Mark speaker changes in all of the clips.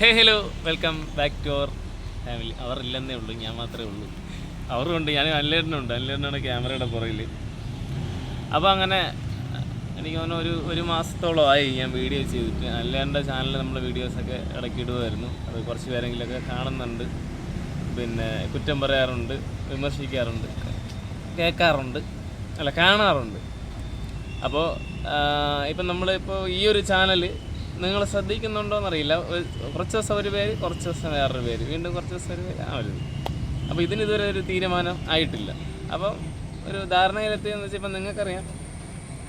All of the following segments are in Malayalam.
Speaker 1: Hey hello welcome back to our family അവർ ഇല്ലെന്നേ ഉള്ളൂ ഞാൻ മാത്രമേ ഉള്ളൂ. അവരും ഉണ്ട് ഞാൻ അല്ലേട്ടനുണ്ട് അല്ലേട്ടനാണ് ക്യാമറയുടെ പുറകിൽ അപ്പോൾ അങ്ങനെ എനിക്ക് തോന്നുന്നു ഒരു ഒരു മാസത്തോളമായി ഞാൻ വീഡിയോ ചെയ്തിട്ട്. അല്ലേന്റെ ചാനലിൽ നമ്മൾ വീഡിയോസൊക്കെ ഇടയ്ക്ക് ഇടുമായിരുന്നു അത് കുറച്ച് പേരെങ്കിലൊക്കെ കാണുന്നുണ്ട്. പിന്നെ കുറ്റം പറയാറുണ്ട് വിമർശിക്കാറുണ്ട് കേൾക്കാറുണ്ട് അല്ല കാണാറുണ്ട്. അപ്പോൾ ഇപ്പം നമ്മളിപ്പോൾ ഈ ഒരു ചാനൽ നിങ്ങൾ ശ്രദ്ധിക്കുന്നുണ്ടോയെന്നറിയില്ല കുറച്ച് ദിവസം ഒരു പേര് കുറച്ച് ദിവസം വേറൊരു പേര്. വീണ്ടും കുറച്ച് ദിവസം ഒരു പേര് ആ ഒരു അപ്പോൾ ഇതിന് ഇതുവരെ ഒരു തീരുമാനം ആയിട്ടില്ല. അപ്പം ഒരു ധാരണയിലെത്തിയെന്ന് വെച്ചാൽ ഇപ്പം നിങ്ങൾക്കറിയാം.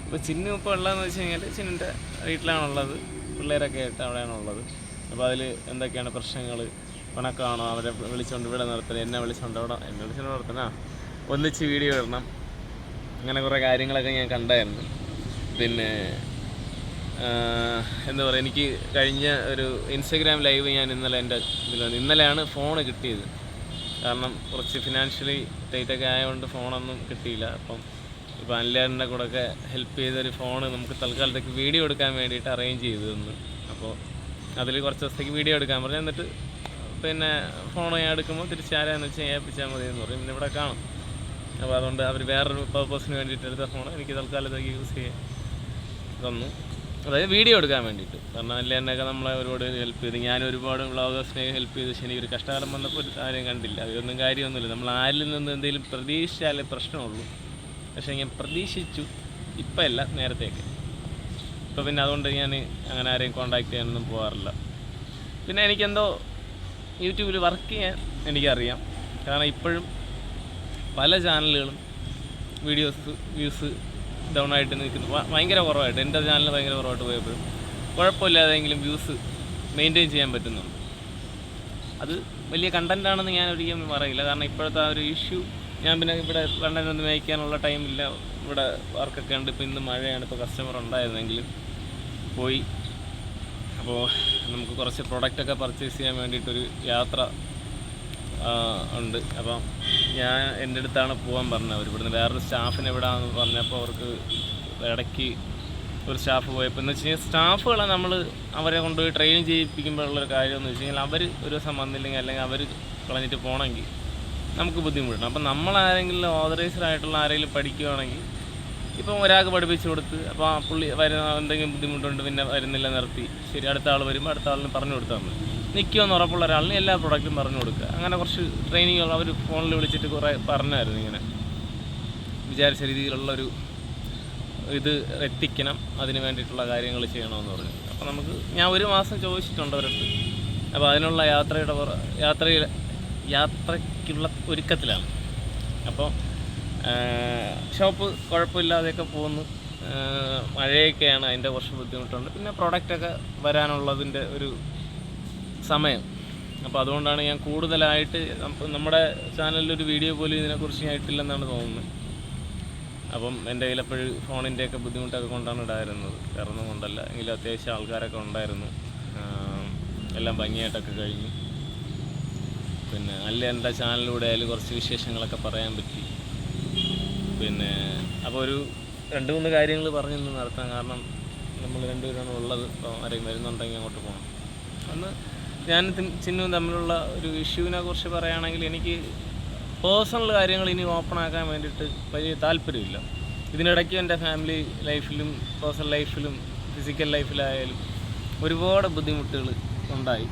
Speaker 1: ഇപ്പോൾ ചിന്നു ഇപ്പോൾ ഉള്ളതെന്ന് വെച്ച് കഴിഞ്ഞാൽ ചിന്നിന്റെ വീട്ടിലാണുള്ളത്. പിള്ളേരൊക്കെ ആയിട്ട് അവിടെയാണുള്ളത്. അപ്പോൾ അതിൽ എന്തൊക്കെയാണ് പ്രശ്നങ്ങൾ പണക്കാണോ? അവരെ വിളിച്ചുകൊണ്ട് ഇവിടെ നിർത്തണം എന്നെ വിളിച്ചുകൊണ്ട് അവിടെ എന്നെ വിളിച്ചുകൊണ്ട് നിർത്തണം ഒന്നിച്ച് വീഡിയോ ഇടണം. അങ്ങനെ കുറേ കാര്യങ്ങളൊക്കെ ഞാൻ കണ്ടായിരുന്നു. പിന്നെ എന്താ പറയുക എനിക്ക് കഴിഞ്ഞ ഒരു ഇൻസ്റ്റഗ്രാം ലൈവ് ഞാൻ ഇന്നലെ എന്റെ വന്നു. ഇന്നലെയാണ് ഫോൺ കിട്ടിയത്. കാരണം കുറച്ച് ഫിനാൻഷ്യലി ടൈറ്റൊക്കെ ആയതുകൊണ്ട് ഫോണൊന്നും കിട്ടിയില്ല. അപ്പം ഇപ്പോൾ അനിലേറിന്റെ ഒക്കെ ഹെൽപ്പ് ചെയ്തൊരു ഫോൺ നമുക്ക് തൽക്കാലത്തേക്ക് വീഡിയോ എടുക്കാൻ വേണ്ടിയിട്ട് അറേഞ്ച് ചെയ്തു തന്നു. അപ്പോൾ അതിൽ കുറച്ച് ദിവസത്തേക്ക് വീഡിയോ എടുക്കാൻ പറഞ്ഞു. എന്നിട്ട് പിന്നെ ഫോൺ ഞാൻ എടുക്കുമ്പോൾ തിരിച്ചാരാന്ന് വെച്ചാൽ ഏൽപ്പിച്ചാൽ മതി എന്ന് പറയും പിന്നെ ഇവിടെ കാണും. അപ്പോൾ അതുകൊണ്ട് അവർ വേറൊരു പർപ്പസിന് വേണ്ടിയിട്ട് എടുത്ത ഫോൺ എനിക്ക് തൽക്കാലത്തേക്ക് യൂസ് ചെയ്യാൻ തന്നു. അതായത് വീഡിയോ എടുക്കാൻ വേണ്ടിയിട്ട്. കാരണം അല്ലേ എന്നൊക്കെ നമ്മളെ ഒരുപാട് ഹെൽപ്പ് ചെയ്ത് ഞാൻ ഒരുപാട് വ്ളോഗേഴ്സിനെ ഹെൽപ്പ് ചെയ്ത് പക്ഷേ ഒരു കഷ്ടകാലം വന്നപ്പോൾ ഒരു കാര്യം കണ്ടില്ല. അതൊന്നും കാര്യമൊന്നുമില്ല. നമ്മൾ ആരിൽ നിന്ന് എന്തെങ്കിലും പ്രതീക്ഷിച്ചാലേ പ്രശ്നമുള്ളൂ. പക്ഷേ ഞാൻ പ്രതീക്ഷിച്ചു. ഇപ്പം അല്ല നേരത്തെയൊക്കെ. ഇപ്പോൾ പിന്നെ അതുകൊണ്ട് ഞാൻ അങ്ങനെ ആരെയും കോണ്ടാക്ട് ചെയ്യാനൊന്നും പോകാറില്ല പിന്നെ എനിക്കെന്തോ യൂട്യൂബിൽ വർക്ക് ചെയ്യാൻ എനിക്കറിയാം. കാരണം ഇപ്പോഴും പല ചാനലുകളും വീഡിയോസ് വ്യൂസ് ഡൗൺ ആയിട്ട് നിൽക്കുന്നു. ഭയങ്കര കുറവായിട്ട്. എന്റെ ചാനൽ ഭയങ്കര കുറവായിട്ട് പോയപ്പോഴും കുഴപ്പമില്ലാതെങ്കിലും വ്യൂസ് മെയിന്റെയിൻ ചെയ്യാൻ പറ്റുന്നുണ്ട്. അത് വലിയ കണ്ടന്റ് ആണെന്ന് ഞാൻ ഒരിക്കലും പറയില്ല. കാരണം ഇപ്പോഴത്തെ ആ ഒരു ഇഷ്യൂ ഞാൻ പിന്നെ ഇവിടെ കണ്ടന്റ് ഒന്നും മേയ്ക്കാനുള്ള ടൈമില്ല ഇവിടെ വർക്കൊക്കെ ഉണ്ട്. ഇപ്പോൾ ഇന്ന് മഴയാണ്. ഇപ്പോൾ കസ്റ്റമർ ഉണ്ടായിരുന്നെങ്കിലും പോയി. അപ്പോൾ നമുക്ക് കുറച്ച് പ്രൊഡക്റ്റൊക്കെ പർച്ചേസ് ചെയ്യാൻ വേണ്ടിയിട്ടൊരു യാത്ര ഉണ്ട്. അപ്പം ഞാൻ എന്റെ അടുത്താണ് പോകാൻ പറഞ്ഞത്. അവർ ഇവിടുന്ന് വേറൊരു സ്റ്റാഫിനെ എവിടെയാണെന്ന് പറഞ്ഞപ്പോൾ അവർക്ക് ഇടയ്ക്ക് ഒരു സ്റ്റാഫ് പോയപ്പോൾ എന്ന് വെച്ച് കഴിഞ്ഞാൽ സ്റ്റാഫുകളെ നമ്മൾ അവരെ കൊണ്ടുപോയി ട്രെയിൻ ചെയ്യിപ്പിക്കുമ്പോഴുള്ളൊരു കാര്യം എന്ന് വെച്ച് കഴിഞ്ഞാൽ അവർ ഒരു ദിവസം വന്നില്ലെങ്കിൽ അല്ലെങ്കിൽ അവർ കളഞ്ഞിട്ട് പോകണമെങ്കിൽ നമുക്ക് ബുദ്ധിമുട്ടുണ്ട്. അപ്പം നമ്മൾ ആരെങ്കിലും ഓതറൈസ്ഡ് ആയിട്ടുള്ള ആരെങ്കിലും പഠിക്കുകയാണെങ്കിൽ ഇപ്പം ഒരാൾക്ക് പഠിപ്പിച്ചു കൊടുത്ത് അപ്പോൾ ആ പുള്ളി വരുന്ന എന്തെങ്കിലും ബുദ്ധിമുട്ടുണ്ട് പിന്നെ വരുന്നില്ല നിർത്തി. ശരി അടുത്ത ആൾ വരുമ്പോൾ അടുത്ത ആളിന് പറഞ്ഞു കൊടുത്താൽ മതി. നിൽക്കുമെന്ന് ഉറപ്പുള്ള ഒരാളിന് എല്ലാ പ്രൊഡക്റ്റും പറഞ്ഞു കൊടുക്കുക. അങ്ങനെ കുറച്ച് ട്രെയിനിങ്ങുകൾ അവർ ഫോണിൽ വിളിച്ചിട്ട് കുറേ പറഞ്ഞായിരുന്നു ഇങ്ങനെ. വിചാരിച്ച രീതിയിലുള്ളൊരു ഇത് എത്തിക്കണം അതിന് വേണ്ടിയിട്ടുള്ള കാര്യങ്ങൾ ചെയ്യണമെന്ന് പറഞ്ഞു. അപ്പോൾ നമുക്ക് ഞാൻ ഒരു മാസം ചോദിച്ചിട്ടുണ്ട് അവരടുത്ത്. അപ്പോൾ അതിനുള്ള യാത്രയുടെ യാത്രയിൽ യാത്രയ്ക്കുള്ള ഒരുക്കത്തിലാണ്. അപ്പോൾ ഷോപ്പ് കുഴപ്പമില്ലാതെയൊക്കെ പോകുന്നു. മഴയൊക്കെയാണ് അതിന്റെ കുറച്ച് ബുദ്ധിമുട്ടുണ്ട്. പിന്നെ പ്രൊഡക്റ്റൊക്കെ വരാനുള്ളതിന്റെ ഒരു സമയം. അപ്പോൾ അതുകൊണ്ടാണ് ഞാൻ കൂടുതലായിട്ട് നമ്മുടെ ചാനലിലൊരു വീഡിയോ പോലും ഇതിനെക്കുറിച്ച് ഞാൻ ഇട്ടില്ലെന്നാണ് തോന്നുന്നത്. അപ്പം എന്റെ കയ്യിൽ എപ്പോഴും ഫോണിന്റെയൊക്കെ ബുദ്ധിമുട്ടൊക്കെ കൊണ്ടാണ് ഇടായിരുന്നത് കാരണം കൊണ്ടല്ല. എങ്കിലും അത്യാവശ്യം ആൾക്കാരൊക്കെ ഉണ്ടായിരുന്നു. എല്ലാം ഭംഗിയായിട്ടൊക്കെ കഴിഞ്ഞു. പിന്നെ അല്ല എന്റെ ചാനലിലൂടെ ആയാലും കുറച്ച് വിശേഷങ്ങളൊക്കെ പറയാൻ പറ്റി. പിന്നെ അപ്പോൾ ഒരു രണ്ട് മൂന്ന് കാര്യങ്ങൾ പറഞ്ഞു നടത്താം. കാരണം നമ്മൾ രണ്ടുപേരാണ് ഉള്ളത്. ഇപ്പോൾ ആരെയും വരുന്നുണ്ടെങ്കിൽ അങ്ങോട്ട് പോകണം ഒന്ന് ഞാൻ ചിന്നും തമ്മിലുള്ള ഒരു ഇഷ്യൂവിനെ കുറിച്ച് പറയുകയാണെങ്കിൽ എനിക്ക് പേഴ്സണൽ കാര്യങ്ങൾ ഇനി ഓപ്പൺ ആക്കാൻ വേണ്ടിയിട്ട് വലിയ താല്പര്യമില്ല. ഇതിനിടയ്ക്ക് എന്റെ ഫാമിലി ലൈഫിലും പേഴ്സണൽ ലൈഫിലും ഫിസിക്കൽ ലൈഫിലായാലും ഒരുപാട് ബുദ്ധിമുട്ടുകൾ ഉണ്ടായി.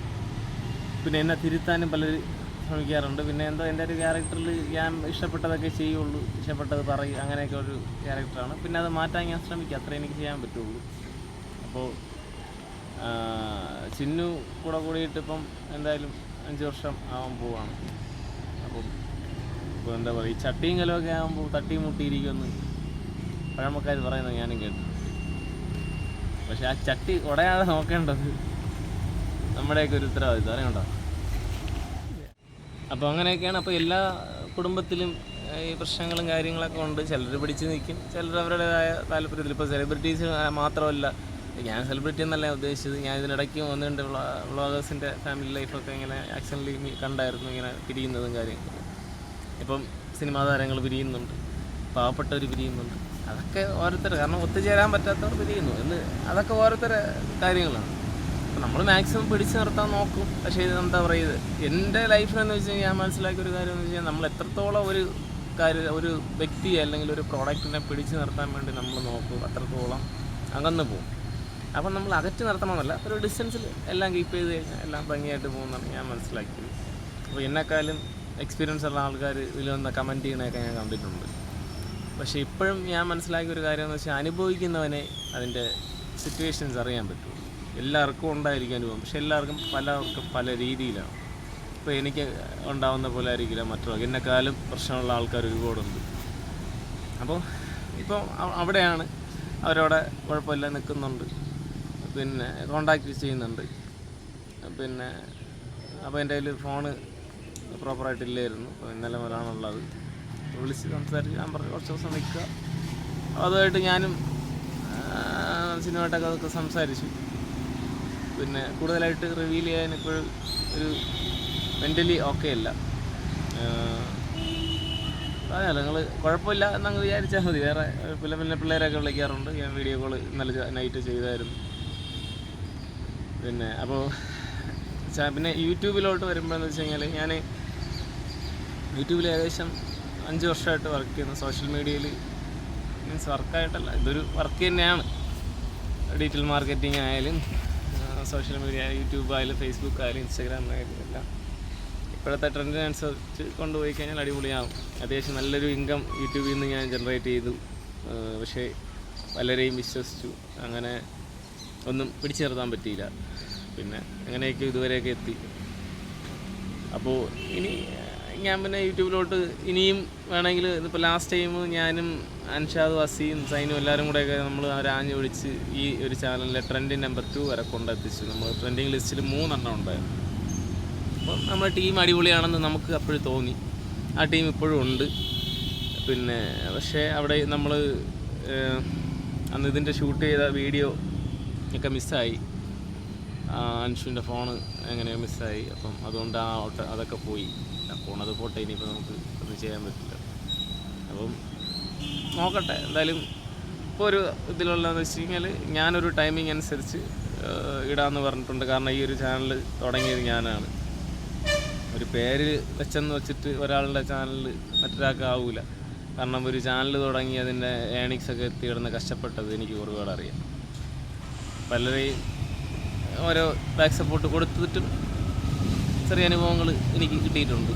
Speaker 1: പിന്നെ എന്നെ തിരുത്താനും പലരും ശ്രമിക്കാറുണ്ട്. പിന്നെ എന്തോ എന്റെ ഒരു ക്യാരക്ടറിൽ ഞാൻ ഇഷ്ടപ്പെട്ടതൊക്കെ ചെയ്യുള്ളൂ ഇഷ്ടപ്പെട്ടത് പറയും അങ്ങനെയൊക്കെ ഒരു ക്യാരക്ടറാണ് പിന്നെ അത് മാറ്റാൻ ഞാൻ ശ്രമിക്കും. അത്രേ എനിക്ക് ചെയ്യാൻ പറ്റുള്ളൂ. അപ്പോൾ ചിന്നു കൂടെ കൂടിയിട്ട് ഇപ്പം എന്തായാലും അഞ്ച് വർഷം ആവാൻ പോവാണ്. അപ്പം ഇപ്പോൾ എന്താ പറയുക ഈ ചട്ടിയും കലമൊക്കെ ആകുമ്പോൾ തട്ടിയും മുട്ടിയിരിക്കുമെന്ന് പഴമക്കാർ പറയുന്നത് ഞാനും കേട്ടു. പക്ഷെ ആ ചട്ടി ഉടയാതെ നോക്കേണ്ടത് നമ്മുടെയൊക്കെ ഒരു ഉത്തരവാദിത്വം അറിയണ്ടോ? അപ്പോൾ അങ്ങനെയൊക്കെയാണ്. അപ്പോൾ എല്ലാ കുടുംബത്തിലും ഈ പ്രശ്നങ്ങളും കാര്യങ്ങളൊക്കെ ഉണ്ട്. ചിലർ പിടിച്ച് നിൽക്കും. ചിലർ അവരുടേതായ താല്പര്യത്തിൽ ഇപ്പോൾ സെലിബ്രിറ്റീസ് മാത്രമല്ല ഞാൻ സെലിബ്രിറ്റി എന്നല്ല ഉദ്ദേശിച്ചത്. ഞാൻ ഇതിനിടയ്ക്ക് ഒന്ന് രണ്ട് വ്ളോഗേഴ്സിന്റെ ഫാമിലി ലൈഫൊക്കെ ഇങ്ങനെ ആക്സിഡന്റ് കണ്ടായിരുന്നു ഇങ്ങനെ പിരിയുന്നതും കാര്യങ്ങളും. ഇപ്പം സിനിമാ താരങ്ങൾ പിരിയുന്നുണ്ട്. പാവപ്പെട്ടവർ പിരിയുന്നുണ്ട്. അതൊക്കെ ഓരോരുത്തർ കാരണം ഒത്തുചേരാൻ പറ്റാത്തവർ പിരിയുന്നു. എന്ന് അതൊക്കെ ഓരോരുത്തരെ കാര്യങ്ങളാണ്. അപ്പം നമ്മൾ മാക്സിമം പിടിച്ചു നിർത്താൻ നോക്കും. പക്ഷേ ഇത് എന്താ പറയുക എന്റെ ലൈഫിലെന്ന് വെച്ച് കഴിഞ്ഞാൽ ഞാൻ മനസ്സിലാക്കിയ ഒരു കാര്യം എന്ന് വെച്ച് കഴിഞ്ഞാൽ നമ്മൾ എത്രത്തോളം ഒരു കാര്യം ഒരു വ്യക്തിയെ അല്ലെങ്കിൽ ഒരു പ്രോഡക്റ്റിനെ പിടിച്ചു നിർത്താൻ വേണ്ടി നമ്മൾ നോക്കും. അത്രത്തോളം അകന്നു പോകും. അപ്പം നമ്മൾ അകറ്റി നിർത്തണമെന്നല്ല ഒരു ഡിസ്റ്റൻസിൽ എല്ലാം കീപ്പ് ചെയ്ത് കഴിഞ്ഞാൽ എല്ലാം ഭംഗിയായിട്ട് പോകുന്നതാണ് ഞാൻ മനസ്സിലാക്കിയത്. അപ്പോൾ എന്നെക്കാളും എക്സ്പീരിയൻസ് ഉള്ള ആൾക്കാർ ഇതിൽ വന്ന കമന്റ് ചെയ്യണമൊക്കെ ഞാൻ കണ്ടിട്ടുണ്ട്. പക്ഷേ ഇപ്പോഴും ഞാൻ മനസ്സിലാക്കിയ ഒരു കാര്യം എന്ന് വെച്ചാൽ അനുഭവിക്കുന്നവനെ അതിന്റെ സിറ്റുവേഷൻസ് അറിയാൻ പറ്റും. എല്ലാവർക്കും ഉണ്ടായിരിക്കാൻ അനുഭവം പക്ഷെ എല്ലാവർക്കും പലർക്കും പല രീതിയിലാണ്. ഇപ്പോൾ എനിക്ക് ഉണ്ടാവുന്ന പോലെ ആയിരിക്കില്ല മറ്റുള്ള എന്നെക്കാളും പ്രശ്നമുള്ള ആൾക്കാർ ഒരുപാടുണ്ട്. അപ്പോൾ ഇപ്പോൾ അവിടെയാണ് അവരവിടെ കുഴപ്പമില്ല നിൽക്കുന്നുണ്ട്. പിന്നെ കോണ്ടാക്ട് ചെയ്യുന്നുണ്ട്. പിന്നെ അപ്പോൾ എന്റെ കയ്യിൽ ഫോണ് പ്രോപ്പറായിട്ടില്ലായിരുന്നു അപ്പോൾ ഇന്നലെ മുതലാണുള്ളത്. വിളിച്ച് സംസാരിച്ച് ഞാൻ പറഞ്ഞു കുറച്ച് ദിവസം നിൽക്കുക. അതുമായിട്ട് ഞാനും സിനിമയായിട്ടൊക്കെ അതൊക്കെ സംസാരിച്ചു. പിന്നെ കൂടുതലായിട്ട് റിവീൽ ചെയ്യാൻ ഇപ്പോൾ ഒരു മെന്റലി ഓക്കെ അല്ല. അതെ നിങ്ങൾ കുഴപ്പമില്ല എന്നങ്ങ് വിചാരിച്ചാൽ മതി. വേറെ പിന്നെ പിന്നെ പിള്ളേരൊക്കെ വിളിക്കാറുണ്ട്. ഞാൻ വീഡിയോ കോൾ ഇന്നലെ നൈറ്റ് ചെയ്തായിരുന്നു. പിന്നെ അപ്പോൾ പിന്നെ യൂട്യൂബിലോട്ട് വരുമ്പോഴെന്ന് വെച്ച് കഴിഞ്ഞാൽ ഞാൻ യൂട്യൂബിൽ ഏകദേശം അഞ്ച് വർഷമായിട്ട് വർക്ക് ചെയ്യുന്നു. സോഷ്യൽ മീഡിയയിൽ മീൻസ് വർക്കായിട്ടല്ല ഇതൊരു വർക്ക് തന്നെയാണ്. ഡിജിറ്റൽ മാർക്കറ്റിംഗ് ആയാലും സോഷ്യൽ മീഡിയ യൂട്യൂബ് ആയാലും ഫേസ്ബുക്ക് ആയാലും ഇൻസ്റ്റാഗ്രാം ആയാലും എല്ലാം ഇപ്പോഴത്തെ ട്രെൻഡിനനുസരിച്ച് കൊണ്ടുപോയി കഴിഞ്ഞാൽ അടിപൊളിയാകും അത്യാവശ്യം നല്ലൊരു ഇൻകം യൂട്യൂബിൽ നിന്ന് ഞാൻ ജനറേറ്റ് ചെയ്തു. പക്ഷേ പലരെയും വിശ്വസിച്ചു. അങ്ങനെ ഒന്നും പിടിച്ചു നിർത്താൻ പറ്റിയില്ല. പിന്നെ അങ്ങനെയൊക്കെ ഇതുവരെയൊക്കെ എത്തി. അപ്പോൾ ഇനി ഞാൻ പിന്നെ യൂട്യൂബിലോട്ട് ഇനിയും വേണമെങ്കിൽ ഇതിപ്പോൾ ലാസ്റ്റ് ടൈം ഞാനും അൻഷാദ് വസീം സൈനും എല്ലാവരും കൂടെയൊക്കെ നമ്മൾ അവരാഞ്ഞ് ഒഴിച്ച് ഈ ഒരു ചാനലിലെ ട്രെൻഡിങ് നമ്പർ ടു വരെ കൊണ്ടെത്തിച്ചു. നമ്മൾ ട്രെൻഡിങ് ലിസ്റ്റിൽ മൂന്നെണ്ണം ഉണ്ടായിരുന്നു. അപ്പം നമ്മുടെ ടീം അടിപൊളിയാണെന്ന് നമുക്ക് അപ്പോഴും തോന്നി. ആ ടീം ഇപ്പോഴും ഉണ്ട്. പിന്നെ പക്ഷേ അവിടെ നമ്മൾ അന്ന് ഇതിന്റെ ഷൂട്ട് ചെയ്ത വീഡിയോ ഒക്കെ മിസ്സായി അൻഷുവിന്റെ ഫോൺ എങ്ങനെയോ മിസ്സായി. അപ്പം അതുകൊണ്ട് ആ ഓട്ട അതൊക്കെ പോയി. അത് പോട്ടെ ഇനിയിപ്പോൾ നമുക്ക് അത് ചെയ്യാൻ പറ്റില്ല. അപ്പം നോക്കട്ടെ എന്തായാലും ഇപ്പോൾ ഒരു ഇതിലുള്ളതെന്ന് വെച്ച് കഴിഞ്ഞാൽ ഞാനൊരു ടൈമിംഗ് അനുസരിച്ച് ഇടാമെന്ന് പറഞ്ഞിട്ടുണ്ട്. കാരണം ഈ ഒരു ചാനൽ തുടങ്ങിയത് ഞാനാണ്. ഒരു പേര് വെച്ചെന്ന് വെച്ചിട്ട് ഒരാളുടെ ചാനൽ മറ്റൊരാൾക്ക് ആവില്ല കാരണം ഒരു ചാനൽ തുടങ്ങി അതിന്റെ ഏണിങ്സൊക്കെ എത്തിയിടുന്ന കഷ്ടപ്പെട്ടത് എനിക്ക് ഒരുപാട് അറിയാം പലരെയും ഓരോ ബാക്ക് സപ്പോർട്ട് കൊടുത്തിട്ടും ചെറിയ അനുഭവങ്ങൾ എനിക്ക് കിട്ടിയിട്ടുണ്ട്.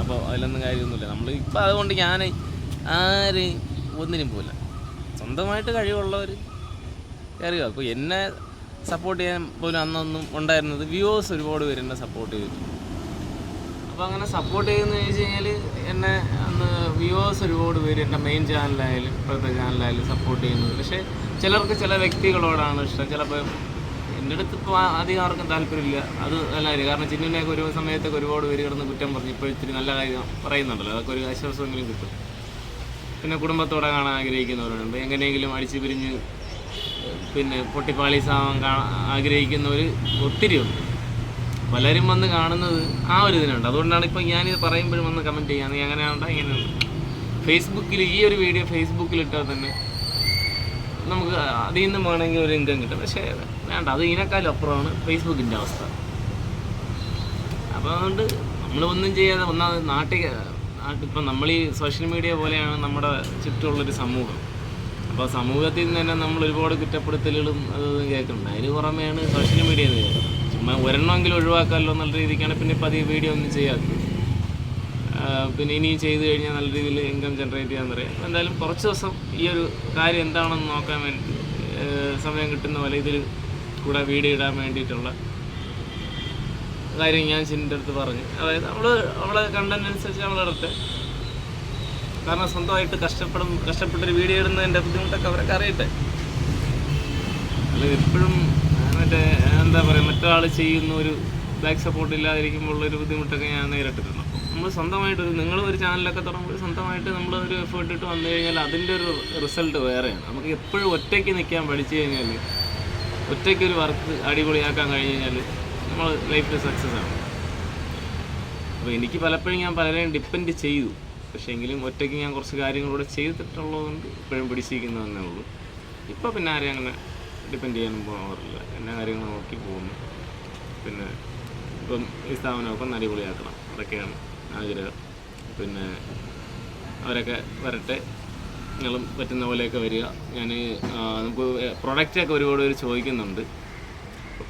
Speaker 1: അപ്പോൾ അതിലൊന്നും കാര്യമൊന്നുമില്ല. നമ്മൾ ഇപ്പം അതുകൊണ്ട് ഞാൻ ആരെയും ഒന്നിനും പോയില്ല സ്വന്തമായിട്ട് കഴിവുള്ളവർ കയറുക അപ്പോൾ എന്നെ സപ്പോർട്ട് ചെയ്യാൻ പോലും അന്നൊന്നും ഉണ്ടായിരുന്നത് വ്യൂവേഴ്സ് ഒരുപാട് പേര് എന്നെ സപ്പോർട്ട് ചെയ്തു അപ്പോൾ അങ്ങനെ സപ്പോർട്ട് ചെയ്യുന്ന ചോദിച്ചു കഴിഞ്ഞാൽ എന്നെ അന്ന് വ്യൂവേഴ്സ് ഒരുപാട് പേര് എന്റെ മെയിൻ ചാനലായാലും ഇപ്പോഴത്തെ ചാനലായാലും സപ്പോർട്ട് ചെയ്യുന്നത്. പക്ഷേ ചിലർക്ക് ചില വ്യക്തികളോടാണ് ഇഷ്ടം. ചിലപ്പോൾ എന്റെ ഇപ്പോൾ അധികം ആർക്കും താല്പര്യമില്ല. അത് നല്ല കാര്യം കാരണം ചിന്നുവിനെയൊക്കെ ഒരു സമയത്തൊക്കെ ഒരുപാട് പേര് കിടന്ന് കുറ്റം പറഞ്ഞു. ഇപ്പോൾ ഇത്തിരി നല്ല കാര്യം പറയുന്നുണ്ടല്ലോ. അതൊക്കെ ഒരു ആശ്വാസമെങ്കിലും കിട്ടും. പിന്നെ കുടുംബത്തോടെ കാണാൻ ആഗ്രഹിക്കുന്നവരുണ്ട്. എങ്ങനെയെങ്കിലും അടിച്ചു പിരിഞ്ഞ് പിന്നെ പൊട്ടിപ്പാളീസാവാൻ കാണാൻ ആഗ്രഹിക്കുന്നവർ ഒത്തിരിയുണ്ട് പലരും വന്ന് കാണുന്നത് ആ ഒരു ഇതിനുണ്ട്. അതുകൊണ്ടാണ് ഇപ്പോൾ ഞാനിത് പറയുമ്പോഴും വന്ന് കമന്റ് ചെയ്യാൻ നീ അങ്ങനെയാണോ? ഇങ്ങനെയുണ്ട് ഫേസ്ബുക്കിൽ ഈ ഒരു വീഡിയോ ഫേസ്ബുക്കിൽ ഇട്ടാൽ തന്നെ നമുക്ക് അതിൽ നിന്നും വേണമെങ്കിൽ ഒരു ഇൻകം കിട്ടും. പക്ഷേ വേണ്ട അത് ഇതിനേക്കാളും അപ്പുറമാണ് ഫേസ്ബുക്കിന്റെ അവസ്ഥ. അപ്പോൾ അതുകൊണ്ട് നമ്മളൊന്നും ചെയ്യാതെ ഒന്നാമത് നാട്ടിൽ ഇപ്പം നമ്മൾ ഈ സോഷ്യൽ മീഡിയ പോലെയാണ് നമ്മുടെ ചുറ്റുമുള്ളൊരു സമൂഹം. അപ്പോൾ സമൂഹത്തിൽ നിന്ന് തന്നെ നമ്മൾ ഒരുപാട് കുറ്റപ്പെടുത്തലുകളും അതും കേൾക്കുന്നുണ്ട്. അതിന് പുറമെയാണ് സോഷ്യൽ മീഡിയ എന്ന് കേൾക്കുന്നത്. ചുമ്മാ ഒരെണ്ണമെങ്കിലും ഒഴിവാക്കാമല്ലോ എന്നുള്ള രീതിക്കാണ് പിന്നെ ഇപ്പോൾ അധികം വീഡിയോ ഒന്നും ചെയ്യാത്തത്. പിന്നെ ഇനിയും ചെയ്തു കഴിഞ്ഞാൽ നല്ല രീതിയിൽ ഇൻകം ജനറേറ്റ് ചെയ്യാൻ പറയാം. എന്തായാലും കുറച്ച് ദിവസം ഈ ഒരു കാര്യം എന്താണെന്ന് നോക്കാൻ വേണ്ടി സമയം കിട്ടുന്ന പോലെ ഇതിൽ കൂടെ വീഡിയോ ഇടാൻ വേണ്ടിയിട്ടുള്ള കാര്യം ഞാൻ ചിന്റെ അടുത്ത് പറഞ്ഞു. അതായത് നമ്മൾ അവളെ കണ്ടന്റ് അനുസരിച്ച് അവളിടട്ടെ കാരണം സ്വന്തമായിട്ട് കഷ്ടപ്പെടും കഷ്ടപ്പെട്ടൊരു വീഡിയോ ഇടുന്നതിന്റെ ബുദ്ധിമുട്ടൊക്കെ അവരൊക്കെ അറിയട്ടെ. അല്ല എപ്പോഴും മറ്റേ എന്താ പറയുക മറ്റൊരാൾ ചെയ്യുന്ന ഒരു ബാക്ക് സപ്പോർട്ട് ഇല്ലാതിരിക്കുമ്പോൾ ഒരു ബുദ്ധിമുട്ടൊക്കെ ഞാൻ അപ്പം നമ്മൾ സ്വന്തമായിട്ടൊരു നിങ്ങൾ ഒരു ചാനലൊക്കെ തുടങ്ങുമ്പോൾ സ്വന്തമായിട്ട് നമ്മൾ ഒരു എഫേർട്ട് ഇട്ട് വന്നു കഴിഞ്ഞാൽ അതിന്റെ ഒരു റിസൾട്ട് വേറെയാണ്. നമുക്ക് എപ്പോഴും ഒറ്റയ്ക്ക് നിൽക്കാൻ പഠിച്ചു കഴിഞ്ഞാൽ ഒറ്റയ്ക്ക് ഒരു വർക്ക് അടിപൊളിയാക്കാൻ കഴിഞ്ഞ് കഴിഞ്ഞാൽ നമ്മൾ ലൈഫിൽ സക്സസ് ആണ്. അപ്പോൾ എനിക്ക് പലപ്പോഴും ഞാൻ പലരെയും ഡിപ്പെൻഡ് ചെയ്തു. പക്ഷേ എങ്കിലും ഒറ്റയ്ക്ക് ഞാൻ കുറച്ച് കാര്യങ്ങളൂടെ ചെയ്തിട്ടുള്ളതുകൊണ്ട് ഇപ്പോഴും പിടിച്ചിരിക്കുന്നു തന്നെ ഉള്ളൂ. ഇപ്പോൾ പിന്നെ ആരെയും അങ്ങനെ ഡിപ്പെൻഡ് ചെയ്യാനും പോകാറില്ല. എന്നെ കാര്യങ്ങൾ നോക്കി പോകുന്നു. പിന്നെ ഇപ്പം ഈ സ്ഥാപനമൊക്കെ ഒന്ന് അടിപൊളിയാക്കണം. അതൊക്കെയാണ്. ആഗ്രഹം. പിന്നെ അവരൊക്കെ വരട്ടെ. നിങ്ങളും പറ്റുന്ന പോലെയൊക്കെ വരിക. ഞാൻ നമുക്ക് പ്രൊഡക്റ്റൊക്കെ ഒരുപാട് പേര് ചോദിക്കുന്നുണ്ട്.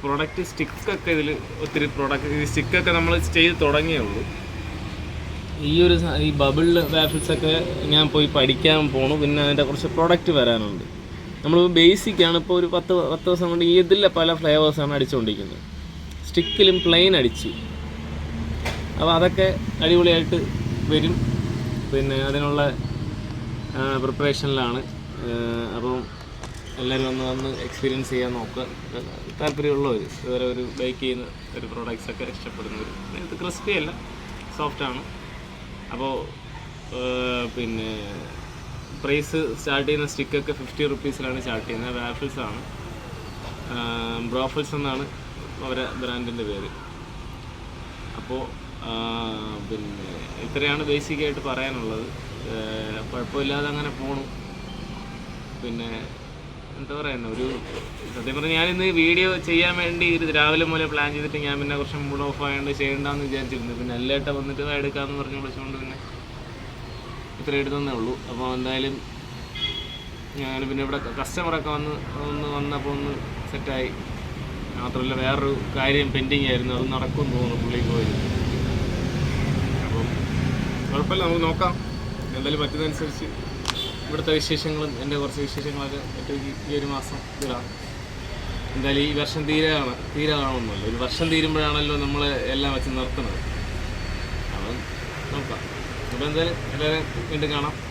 Speaker 1: പ്രൊഡക്റ്റ് സ്റ്റിക്കൊക്കെ ഇതിൽ ഒത്തിരി പ്രൊഡക്റ്റ് സ്റ്റിക്കൊക്കെ നമ്മൾ ചെയ്ത് തുടങ്ങിയേ ഉള്ളൂ. ഈ ഒരു ഈ ബബിൾ വാഫിൾസൊക്കെ ഞാൻ പോയി പഠിക്കാൻ പോണു. പിന്നെ അതിന്റെ കുറച്ച് പ്രൊഡക്റ്റ് വരാനുണ്ട്. നമ്മൾ ബേസിക് ആണ് ഇപ്പോൾ ഒരു പത്ത് പത്ത് ദിവസം കൊണ്ട് ഇതിലെ പല ഫ്ലേവേഴ്സാണ് അടിച്ചുകൊണ്ടിരിക്കുന്നത് സ്റ്റിക്കിലും പ്ലെയിൻ അടിച്ചു. അപ്പോൾ അതൊക്കെ അടിപൊളിയായിട്ട് വരും. പിന്നെ അതിനുള്ള പ്രിപ്പറേഷനിലാണ് അപ്പം എല്ലാവരും ഒന്ന് വന്ന് എക്സ്പീരിയൻസ് ചെയ്യാൻ നോക്കുക. താല്പര്യമുള്ളവർ ഇതുവരെ ഒരു ബൈക്ക് ചെയ്യുന്ന ഒരു പ്രോഡക്റ്റ്സ് ഒക്കെ ഇഷ്ടപ്പെടുന്നവർ ഇത് ക്രിസ്പി അല്ല സോഫ്റ്റാണ് അപ്പോൾ പിന്നെ പ്രൈസ് സ്റ്റാർട്ട് ചെയ്യുന്ന സ്റ്റിക്കൊക്കെ ഫിഫ്റ്റി റുപ്പീസിലാണ് സ്റ്റാർട്ട് ചെയ്യുന്നത്. വാഫിൾസ് ആണ്. ബ്രോഫിൾസ് എന്നാണ് അവരെ ബ്രാൻഡിന്റെ പേര്. അപ്പോൾ പിന്നെ ഇത്രയാണ് ബേസിക്കായിട്ട് പറയാനുള്ളത്. കുഴപ്പമില്ലാതെ അങ്ങനെ പോണു. പിന്നെ എന്താ പറയുന്നത് ഒരു സത്യം പറഞ്ഞാൽ ഞാനിന്ന് വീഡിയോ ചെയ്യാൻ വേണ്ടി ഇത് രാവിലെ മുതലേ പ്ലാൻ ചെയ്തിട്ട് ഞാൻ പിന്നെ കുറച്ച് മൂഡ് ഓഫ് ആയതുകൊണ്ട് ചെയ്യണ്ടെന്ന് വിചാരിച്ചിരുന്നു. പിന്നെ അല്ലേട്ട വന്നിട്ട് "ദാ എടുക്കാമെന്ന് പറഞ്ഞ് വിളിച്ചുകൊണ്ട് പിന്നെ ഇത്ര എടുത്തന്നേ ഉള്ളൂ. അപ്പോൾ എന്തായാലും ഞാൻ പിന്നെ ഇവിടെ കസ്റ്റമറൊക്കെ വന്ന് ഒന്ന് വന്നപ്പോൾ ഒന്ന് സെറ്റായി മാത്രമല്ല വേറൊരു കാര്യം പെൻഡിങ് ആയിരുന്നു. അത് നടക്കും തോന്നുന്നു പുള്ളിക്ക് പോയി. കുഴപ്പമില്ല നമുക്ക് നോക്കാം. എന്തായാലും പറ്റുന്നതനുസരിച്ച് ഇവിടുത്തെ വിശേഷങ്ങളും എന്റെ കുറച്ച് വിശേഷങ്ങളൊക്കെ ഏറ്റവും ഈ- ഒരു മാസം ഇതിലാണ് എന്തായാലും ഈ വർഷം തീരാണ് തീരാണൊന്നുമല്ല ഒരു വർഷം തീരുമ്പോഴാണല്ലോ നമ്മൾ എല്ലാം വെച്ച് നിർത്തുന്നത്. അപ്പം നോക്കാം. അപ്പോൾ എന്തായാലും എല്ലാവരും വീണ്ടും കാണാം.